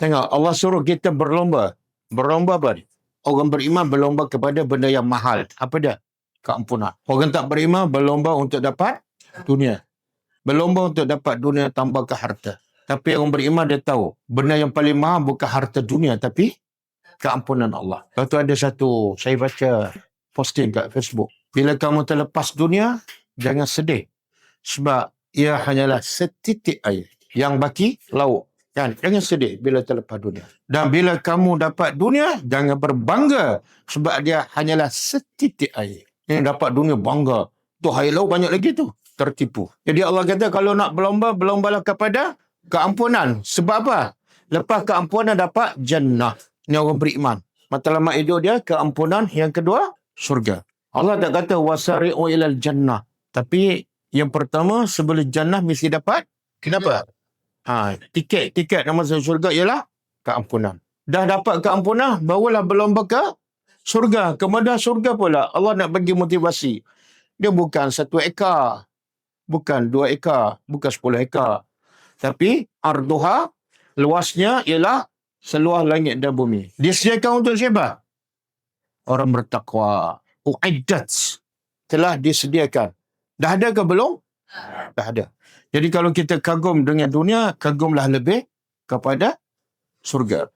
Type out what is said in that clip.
Tengok Allah suruh kita berlomba. Berlomba apa? Orang beriman berlomba kepada benda yang mahal. Apa dia? Keampunan. Orang tak beriman berlomba untuk dapat dunia. Berlomba untuk dapat dunia tambah ke harta. Tapi orang beriman dia tahu benda yang paling mahal bukan harta dunia tapi keampunan Allah. Lepas tu ada satu saya baca posting kat Facebook. Bila kamu terlepas dunia jangan sedih. Sebab ia hanyalah setitik air yang baki lauk. Kan? Jangan sedih bila terlepas dunia. Dan bila kamu dapat dunia, jangan berbangga sebab dia hanyalah setitik air. Yang dapat dunia bangga. Tu air laut banyak lagi tu. Tertipu. Jadi Allah kata kalau nak berlomba, berlombalah kepada keampunan. Sebab apa? Lepas keampunan dapat jannah. Ini orang beriman. Matlamat hidup dia keampunan. Yang kedua, surga. Allah tak kata wasari'u ilal jannah. Tapi yang pertama sebelum jannah mesti dapat. Kenapa? Ha, tiket tiket nak masuk syurga ialah keampunan. Dah dapat keampunan, barulah berlomba ke surga. Kemudian surga pula Allah nak bagi motivasi. Dia bukan satu ekar. Bukan dua ekar. Bukan sepuluh ekar. Tapi arduha luasnya ialah seluas langit dan bumi. Disediakan untuk siapa? Orang bertakwa. Uiddat. Telah disediakan. Dah ada ke belum? Dah ada. Jadi kalau kita kagum dengan dunia, kagumlah lebih kepada surga.